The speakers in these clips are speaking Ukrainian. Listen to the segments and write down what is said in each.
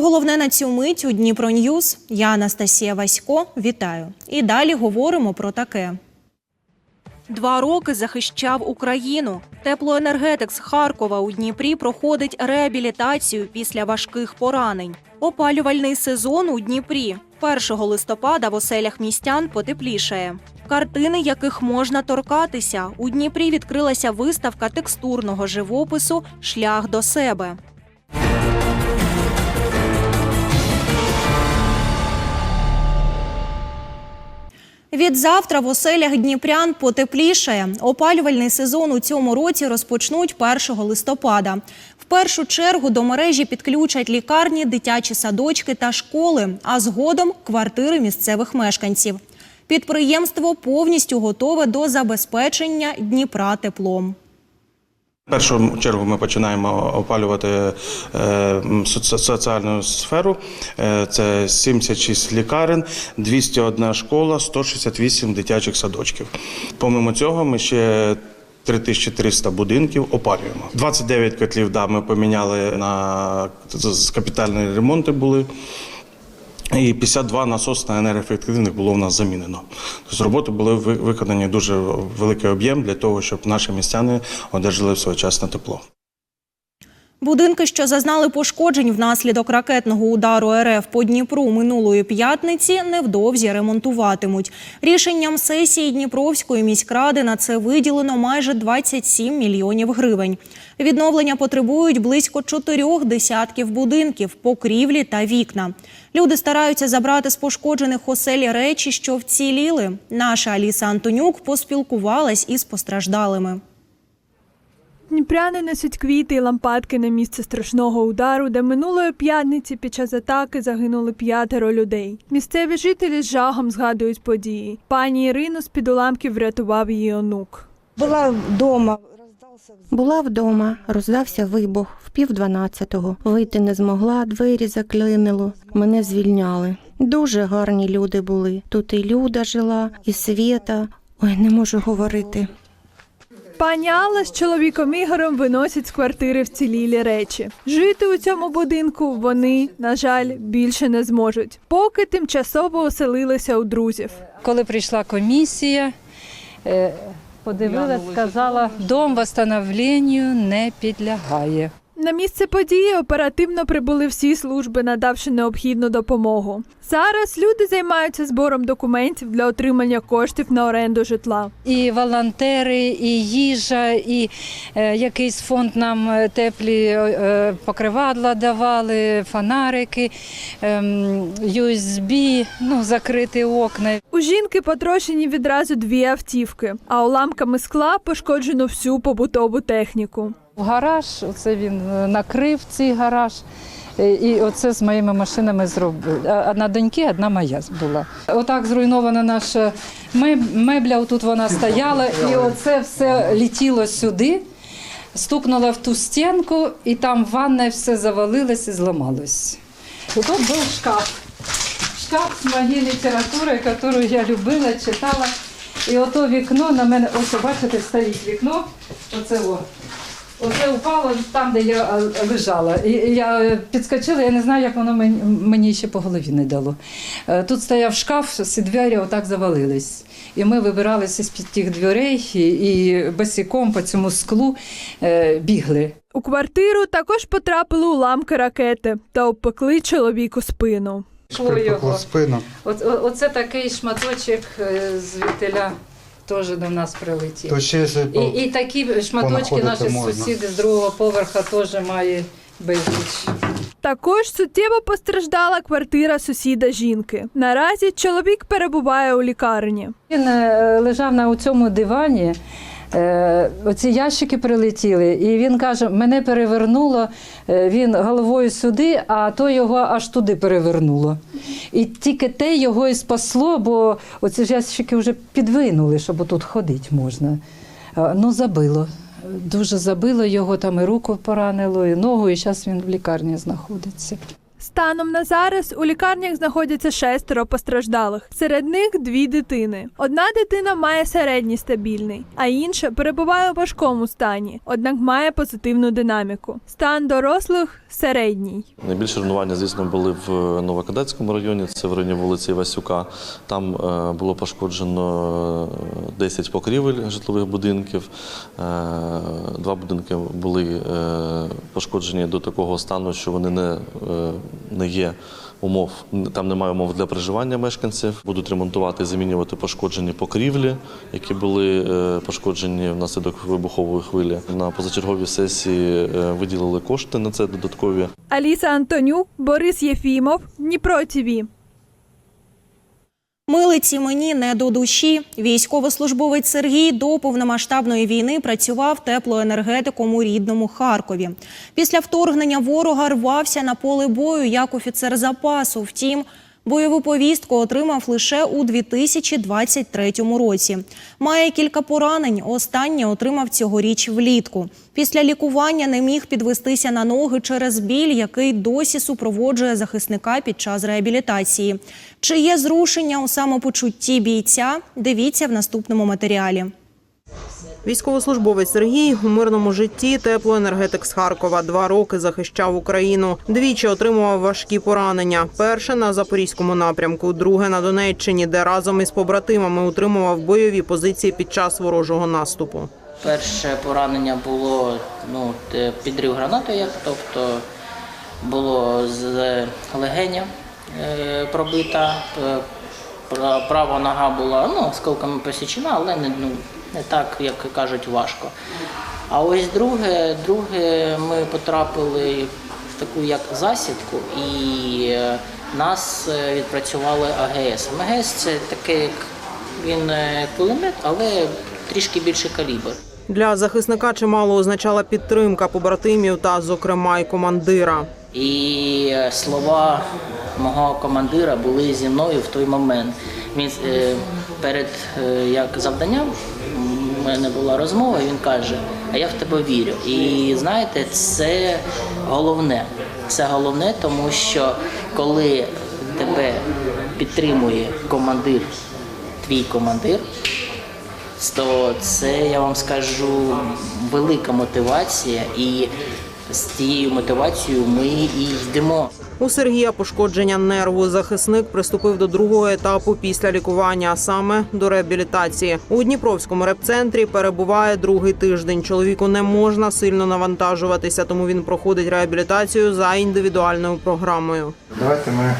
Головне на цю мить у Дніпро Ньюз. Я Анастасія Васько. Вітаю. І далі говоримо про таке. Два роки захищав Україну. Теплоенергетик з Харкова у Дніпрі проходить реабілітацію після важких поранень. Опалювальний сезон у Дніпрі. 1 листопада в оселях містян потеплішає. Картини, яких можна торкатися. У Дніпрі відкрилася виставка текстурного живопису Шлях до себе. Від завтра в оселях Дніпрян потеплішає. Опалювальний сезон у цьому році розпочнуть 1 листопада. В першу чергу до мережі підключать лікарні, дитячі садочки та школи, а згодом квартири місцевих мешканців. Підприємство повністю готове до забезпечення Дніпра теплом. Першу чергу ми починаємо опалювати е, соці- соціальну сферу. Е, Це 76 лікарень, 201 школа, 168 дитячих садочків. Помимо цього, ми ще 3300 будинків опалюємо. 29 котлів да, ми поміняли на капітальні ремонти були. І 52 насосно енергоефективних було в нас замінено. Тобто роботи були ви- виконані дуже великий об'єм для того, щоб наші містяни одержали своєчасне тепло. Будинки, що зазнали пошкоджень внаслідок ракетного удару РФ по Дніпру минулої п'ятниці, невдовзі ремонтуватимуть. Рішенням сесії Дніпровської міськради на це виділено майже 27 мільйонів гривень. Відновлення потребують близько чотирьох десятків будинків, покрівлі та вікна. Люди стараються забрати з пошкоджених осель речі, що вціліли. Наша Аліса Антонюк поспілкувалась із постраждалими. Дніпряни несуть квіти і лампадки на місце страшного удару, де минулої п'ятниці під час атаки загинули п'ятеро людей. Місцеві жителі з жахом згадують події. Пані Ірину з-під уламків врятував її онук. Була вдома, роздався Була вдома, роздався вибух в пів дванадцятого. Вийти не змогла, двері заклинило. Мене звільняли. Дуже гарні люди були. Тут і Люда жила, і Свєта. Ой, не можу говорити. Пані Алла з чоловіком Ігорем виносять з квартири вцілілі речі. Жити у цьому будинку вони, на жаль, більше не зможуть, поки тимчасово оселилися у друзів. Коли прийшла комісія, подивилася, сказала, дом восстановленню не підлягає. На місце події оперативно прибули всі служби, надавши необхідну допомогу. Зараз люди займаються збором документів для отримання коштів на оренду житла. І волонтери, і їжа, і е, якийсь фонд нам е, теплі е, покривадла давали, фонарики, ем, USB, ну, закриті окна. У жінки потрощені відразу дві автівки, а уламками скла пошкоджено всю побутову техніку. В гараж, оце він е, накрив цей гараж. е, І оце з моїми машинами зробив. Одна доньки, одна моя була. Отак зруйнована наша мебля. Тут вона стояла, і оце все летіло сюди, стукнуло в ту стінку, і там ванна все завалилось і зламалось. Тут був шкаф. Шкаф з моєї літератури, яку я любила, читала. І ото вікно на мене, ось бачите, стоїть вікно. Оце о. Оце упало там, де я е, лежала. І я е, підскочила, я не знаю, як воно мені, мені ще по голові не дало. Е, Тут стояв шкаф, всі двері отак завалились. І ми вибиралися з-під тих дверей і, і босиком по цьому склу бігли. У квартиру також потрапили уламки ракети та обпекли чоловіку спину. Його. спину. Оце такий шматочок е, з вітеля теж до нас прилетів. То ще І, і такі шматочки наші можна. сусіди з другого поверха теж має безліч. Також суттєво постраждала квартира сусіда жінки. Наразі чоловік перебуває у лікарні. Він е, лежав на цьому дивані. Е, Оці ящики прилетіли, і він каже: мене перевернуло. е, Він головою сюди, а то його аж туди перевернуло. І тільки те його і спасло, бо оці ж ящики вже підвинули, щоб тут ходити можна. Е, Ну, забило. Дуже забило його, там і руку поранило, і ногу, і зараз він в лікарні знаходиться. Станом на зараз у лікарнях знаходяться шестеро постраждалих. Серед них дві дитини. Одна дитина має середній стабільний, а інша перебуває у важкому стані, однак має позитивну динаміку. Стан дорослих середній. Найбільше руйнування, звісно, були в Новокадетському районі, це в районі вулиці Васюка. Там е, було пошкоджено е, 10 покрівель житлових будинків. Е, Два будинки були е, пошкоджені до такого стану, що вони не, е, не є умов, там немає умов для проживання мешканців. Будуть ремонтувати замінювати пошкоджені покрівлі, які були е, пошкоджені внаслідок вибухової хвилі. На позачерговій сесії е, виділили кошти на це додаткові. Аліса Антонюк, Борис Єфімов, Дніпро ТІВІ. Милиці мені не до душі. Військовослужбовець Сергій до повномасштабної війни працював теплоенергетиком у рідному Харкові. Після вторгнення ворога рвався на поле бою як офіцер запасу. Втім, бойову повістку отримав лише у 2023 році. Має кілька поранень. Останнє отримав цьогоріч влітку. Після лікування не міг підвестися на ноги через біль, який досі супроводжує захисника під час реабілітації. Чи є зрушення у самопочутті бійця? Дивіться в наступному матеріалі. Військовослужбовець Сергій у мирному житті теплоенергетик з Харкова. Два роки захищав Україну. Двічі отримував важкі поранення. Перше на запорізькому напрямку, друге на Донеччині, де разом із побратимами утримував бойові позиції під час ворожого наступу. Перше поранення було ну, підрив гранатою, як, тобто було з легеня е, пробита, е, права нога була ну, осколками посічена, але не, ну, не так, як кажуть, важко. А ось друге, друге ми потрапили в таку як засідку і е, нас е, відпрацювали АГС. АГС це таке, як він е, кулемет, але трішки більший калібр. Для захисника чимало означала підтримка побратимів та, зокрема, й командира. І слова мого командира були зі мною в той момент. Він перед як завданням у мене була розмова, він каже: А я в тебе вірю. І знаєте, це головне. Це головне, тому що коли тебе підтримує командир, твій командир, то це я вам скажу велика мотивація, і з цією мотивацією ми і йдемо. У Сергія пошкодження нерву. Захисник приступив до другого етапу після лікування, а саме до реабілітації. У Дніпровському репцентрі перебуває другий тиждень. Чоловіку не можна сильно навантажуватися, тому він проходить реабілітацію за індивідуальною програмою. Давайте ми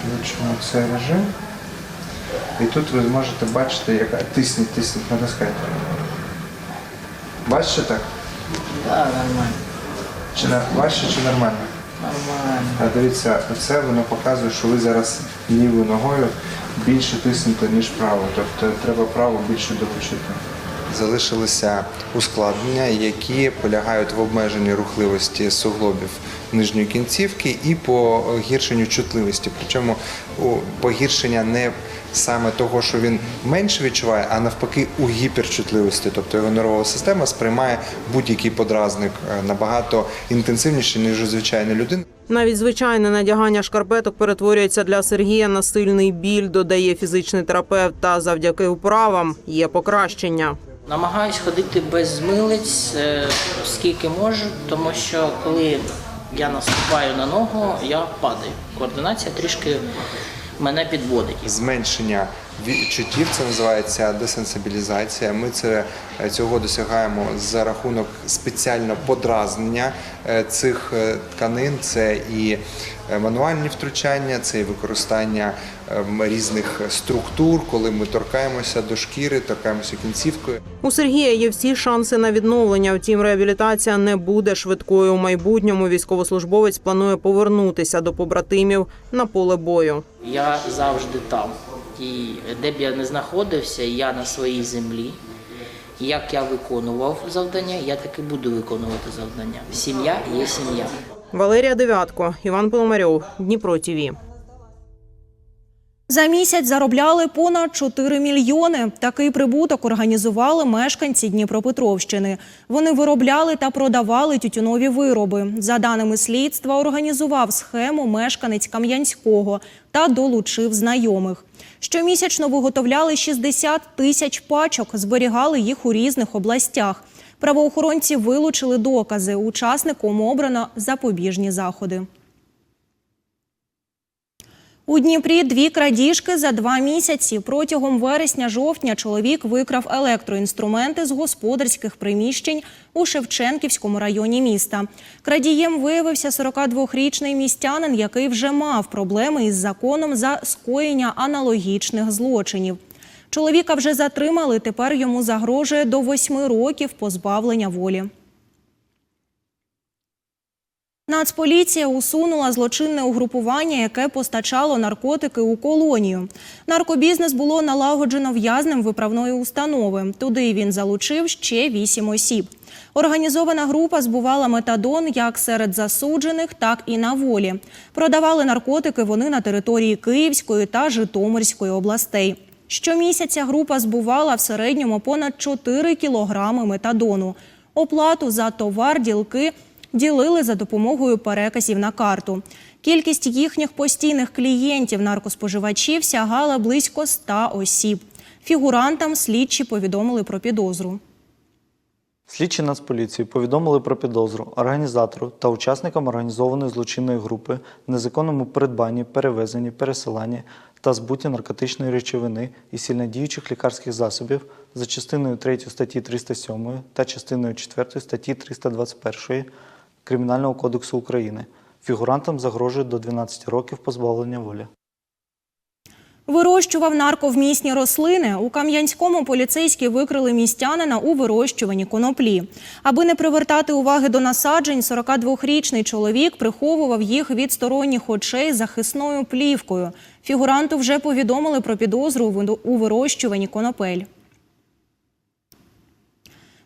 включимо цей режим. І тут ви зможете бачити, яка тисніть, тисніть, натискайте. Бачите так? Так, нормально. Чи важче, чи нормально? Дивіться, це воно показує, що ви зараз лівою ногою більше тиснете, ніж право. Тобто треба право більше долучити. Залишилися ускладнення, які полягають в обмеженні рухливості суглобів нижньої кінцівки і погіршенню чутливості. Причому погіршення не саме того, що він менше відчуває, а навпаки у гіперчутливості. Тобто його нервова система сприймає будь-який подразник е, набагато інтенсивніше, ніж у звичайної людини. Навіть звичайне надягання шкарпеток перетворюється для Сергія на сильний біль, додає фізичний терапевт. Та завдяки вправам є покращення. Намагаюсь ходити без милиць, е, скільки можу, тому що коли я наступаю на ногу, я падаю. Координація трішки мене підводить. Зменшення відчуттів це називається десенсибілізація. Ми це е, цього досягаємо за рахунок спеціального подразнення е, цих е, тканин. Це і мануальні втручання, це і використання ем, різних структур, коли ми торкаємося до шкіри, торкаємося кінцівкою. У Сергія є всі шанси на відновлення. Втім, реабілітація не буде швидкою. У майбутньому військовослужбовець планує повернутися до побратимів на поле бою. Я завжди там. І де б я не знаходився, я на своїй землі. Як я виконував завдання, я таки буду виконувати завдання. Сім'я є сім'я. Валерія Девятко, Іван Пономарьов, Дніпро ТІВІ. За місяць заробляли понад 4 мільйони. Такий прибуток організували мешканці Дніпропетровщини. Вони виробляли та продавали тютюнові вироби. За даними слідства, організував схему мешканець Кам'янського та долучив знайомих. Щомісячно виготовляли 60 тисяч пачок, зберігали їх у різних областях. Правоохоронці вилучили докази. Учасникам обрано запобіжні заходи. У Дніпрі дві крадіжки за два місяці. Протягом вересня-жовтня чоловік викрав електроінструменти з господарських приміщень у Шевченківському районі міста. Крадієм виявився 42-річний містянин, який вже мав проблеми із законом за скоєння аналогічних злочинів. Чоловіка вже затримали. Тепер йому загрожує до восьми років позбавлення волі. Нацполіція усунула злочинне угрупування, яке постачало наркотики у колонію. Наркобізнес було налагоджено в'язнем виправної установи. Туди він залучив ще вісім осіб. Організована група збувала метадон як серед засуджених, так і на волі. Продавали наркотики вони на території Київської та Житомирської областей. Щомісяця група збувала в середньому понад 4 кілограми метадону. Оплату за товар ділки ділили за допомогою переказів на карту. Кількість їхніх постійних клієнтів наркоспоживачів сягала близько 100 осіб. Фігурантам слідчі повідомили про підозру. Слідчі Нацполіції повідомили про підозру організатору та учасникам організованої злочинної групи незаконному придбанні, перевезенні, пересиланні та збуті наркотичної речовини і сильнодіючих лікарських засобів за частиною 3 статті 307 та частиною 4 статті 321 Кримінального кодексу України. Фігурантам загрожує до 12 років позбавлення волі. Вирощував нарковмісні рослини. У Кам'янському поліцейські викрили містянина у вирощуванні коноплі. Аби не привертати уваги до насаджень, 42-річний чоловік приховував їх від сторонніх очей захисною плівкою. Фігуранту вже повідомили про підозру у вирощуванні конопель.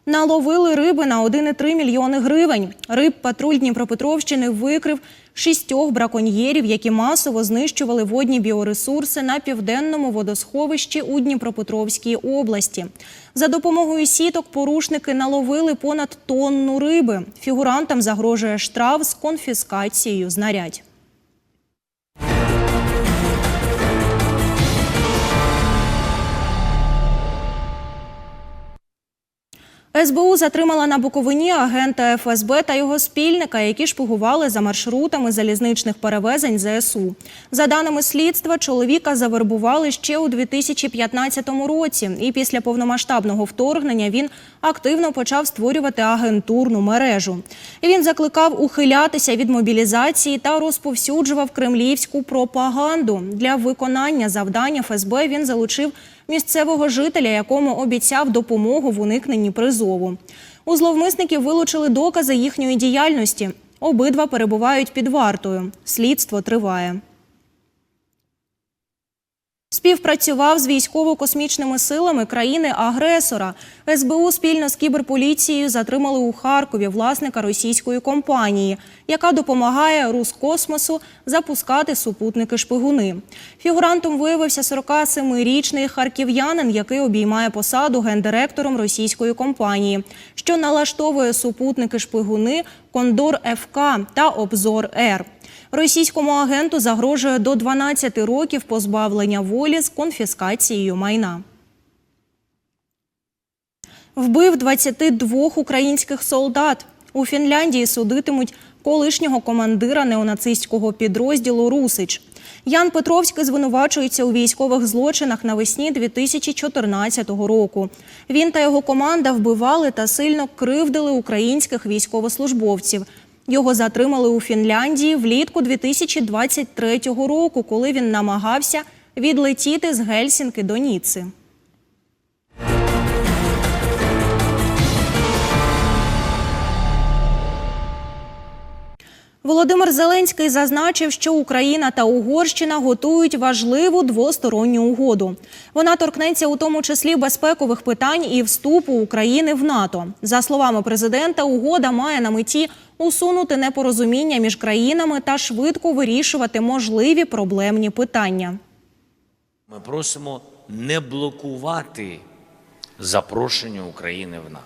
Наловили риби на 1,3 мільйони гривень. Риб патруль Дніпропетровщини викрив шістьох браконьєрів, які масово знищували водні біоресурси на південному водосховищі у Дніпропетровській області. За допомогою сіток порушники наловили понад тонну риби. Фігурантам загрожує штраф з конфіскацією знарядь. СБУ затримала на Буковині агента ФСБ та його спільника, які шпигували за маршрутами залізничних перевезень ЗСУ. За даними слідства, чоловіка завербували ще у 2015 році, і після повномасштабного вторгнення він активно почав створювати агентурну мережу. Він закликав ухилятися від мобілізації та розповсюджував кремлівську пропаганду. Для виконання завдань ФСБ він залучив місцевого жителя, якому обіцяв допомогу в уникненні призову. У зловмисників вилучили докази їхньої діяльності. Обидва перебувають під вартою. Слідство триває. Співпрацював з військово-космічними силами країни-агресора. СБУ спільно з кіберполіцією затримали у Харкові власника російської компанії, яка допомагає Рускосмосу запускати супутники-шпигуни. Фігурантом виявився 47-річний харків'янин, який обіймає посаду гендиректором російської компанії, що налаштовує супутники-шпигуни Кондор ФК та Обзор Р. Російському агенту загрожує до 12 років позбавлення волі з конфіскацією майна. Вбив 22 українських солдат. У Фінляндії судитимуть колишнього командира неонацистського підрозділу Русич. Ян Петровський звинувачується у військових злочинах навесні 2014 року. Він та його команда вбивали та сильно кривдили українських військовослужбовців. Його затримали у Фінляндії влітку 2023 року, коли він намагався відлетіти з Гельсінки до Ніци. Володимир Зеленський зазначив, що Україна та Угорщина готують важливу двосторонню угоду. Вона торкнеться у тому числі безпекових питань і вступу України в НАТО. За словами президента, угода має на меті усунути непорозуміння між країнами та швидко вирішувати можливі проблемні питання. Ми просимо не блокувати запрошення України в НАТО.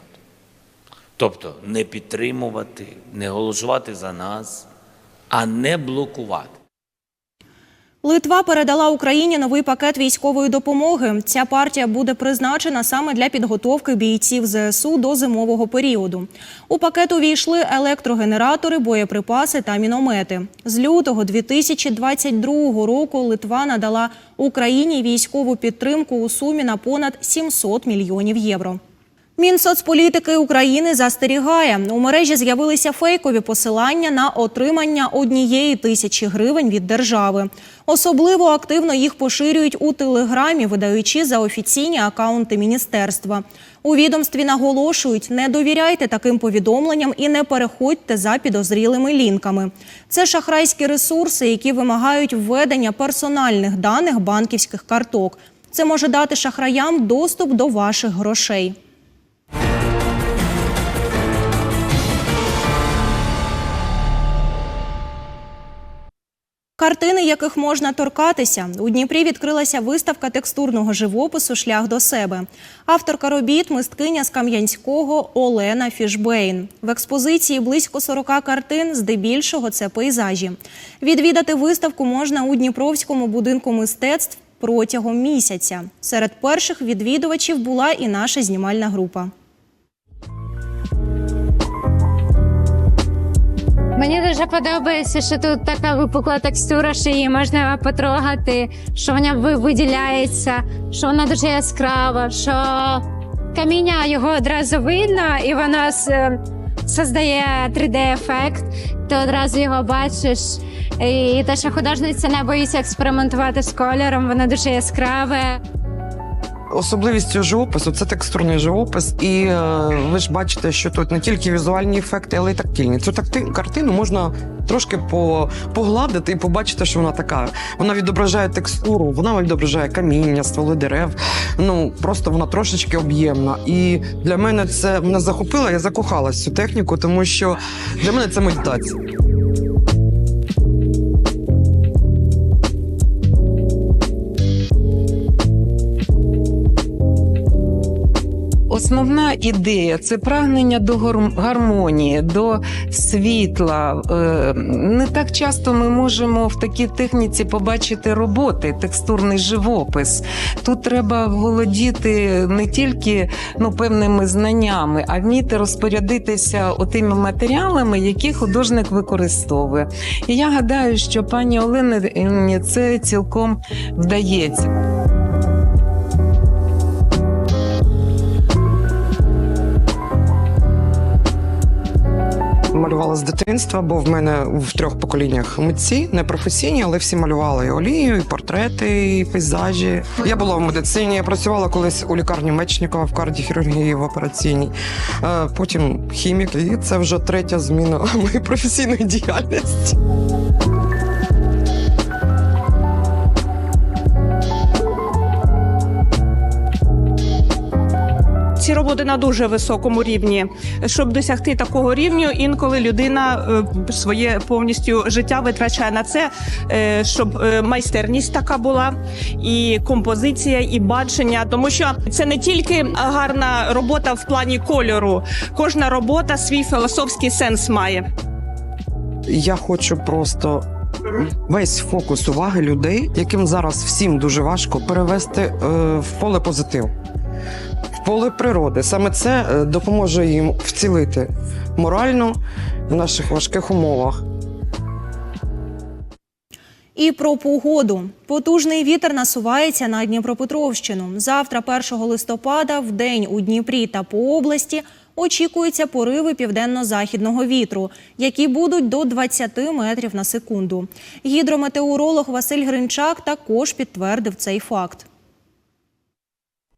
Тобто не підтримувати, не голосувати за нас, а не блокувати. Литва передала Україні новий пакет військової допомоги. Ця партія буде призначена саме для підготовки бійців ЗСУ до зимового періоду. У пакет увійшли електрогенератори, боєприпаси та міномети. З лютого 2022 року Литва надала Україні військову підтримку у сумі на понад 700 мільйонів євро. Мінсоцполітики України застерігає. У мережі з'явилися фейкові посилання на отримання однієї тисячі гривень від держави. Особливо активно їх поширюють у телеграмі, видаючи за офіційні акаунти міністерства. У відомстві наголошують, не довіряйте таким повідомленням і не переходьте за підозрілими лінками. Це шахрайські ресурси, які вимагають введення персональних даних банківських карток. Це може дати шахраям доступ до ваших грошей. Картини, яких можна торкатися, у Дніпрі відкрилася виставка текстурного живопису Шлях до себе. Авторка робіт мисткиня з Кам'янського Олена Фішбейн. В експозиції близько 40 картин, здебільшого це пейзажі. Відвідати виставку можна у Дніпровському будинку мистецтв протягом місяця. Серед перших відвідувачів була і наша знімальна група. Мені дуже подобається, що тут така випукла текстура, що її можна потрогати, що вона виділяється, що вона дуже яскрава, що каміння його одразу видно, і воно создає 3D-ефект. Ти одразу його бачиш. І те, що художниця не боїться експериментувати з кольором, воно дуже яскраве. Особливість живопису це текстурний живопис, і е, ви ж бачите, що тут не тільки візуальні ефекти, але й тактильні. Цю такти, картину можна трошки по, погладити і побачити, що вона така. Вона відображає текстуру, вона відображає каміння, стволи дерев. Ну просто вона трошечки об'ємна. І для мене це мене захопило, я закохалась в цю техніку, тому що для мене це медитація. Ідея це прагнення до гармонії, до світла. Е, Не так часто ми можемо в такій техніці побачити роботи, текстурний живопис. Тут треба володіти не тільки ну, певними знаннями, а вміти розпорядитися отими матеріалами, які художник використовує. І я гадаю, що пані Олені це цілком вдається. З дитинства, бо в мене в трьох поколіннях митці, не професійні, але всі малювали і олію, і портрети, і пейзажі. Я була в медицині, я працювала колись у лікарні Мечникова в кардіохірургії в операційній. Е, Потім хімік, і це вже третя зміна моєї професійної діяльності. Ці роботи на дуже високому рівні. Щоб досягти такого рівню, інколи людина е, своє повністю життя витрачає на це, е, щоб е, майстерність така була, і композиція, і бачення. Тому що це не тільки гарна робота в плані кольору, кожна робота свій філософський сенс має. Я хочу просто весь фокус уваги людей, яким зараз всім дуже важко перевести е, в поле позитив, в поле природи. Саме це е, допоможе їм вцілити морально в наших важких умовах. І про погоду. Потужний вітер насувається на Дніпропетровщину. Завтра, 1 листопада, в день у Дніпрі та по області очікуються пориви південно-західного вітру, які будуть до 20 метрів на секунду. Гідрометеоролог Василь Гринчак також підтвердив цей факт.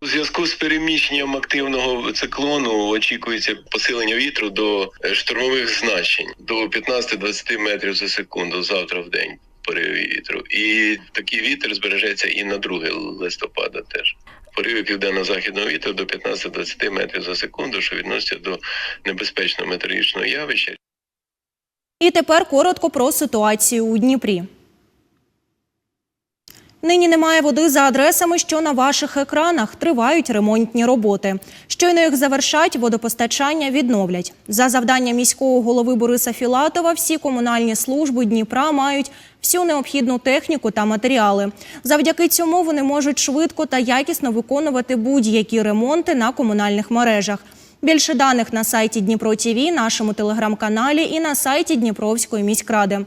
У зв'язку з переміщенням активного циклону очікується посилення вітру до е, штурмових значень до 15-20 метрів за секунду завтра в день пориви вітру. І такий вітер збережеться і на 2 листопада теж. Пориви південно-західного вітру до 15-20 метрів за секунду, що відноситься до небезпечного метеорологічного явища. І тепер коротко про ситуацію у Дніпрі. Нині немає води за адресами, що на ваших екранах тривають ремонтні роботи. Щойно їх завершать, водопостачання відновлять. За завданням міського голови Бориса Філатова, всі комунальні служби Дніпра мають всю необхідну техніку та матеріали. Завдяки цьому вони можуть швидко та якісно виконувати будь-які ремонти на комунальних мережах. Більше даних на сайті Дніпро ТІВІ, нашому телеграм-каналі і на сайті Дніпровської міськради.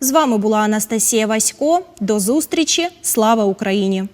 З вами була Анастасія Васько. До зустрічі. Слава Україні!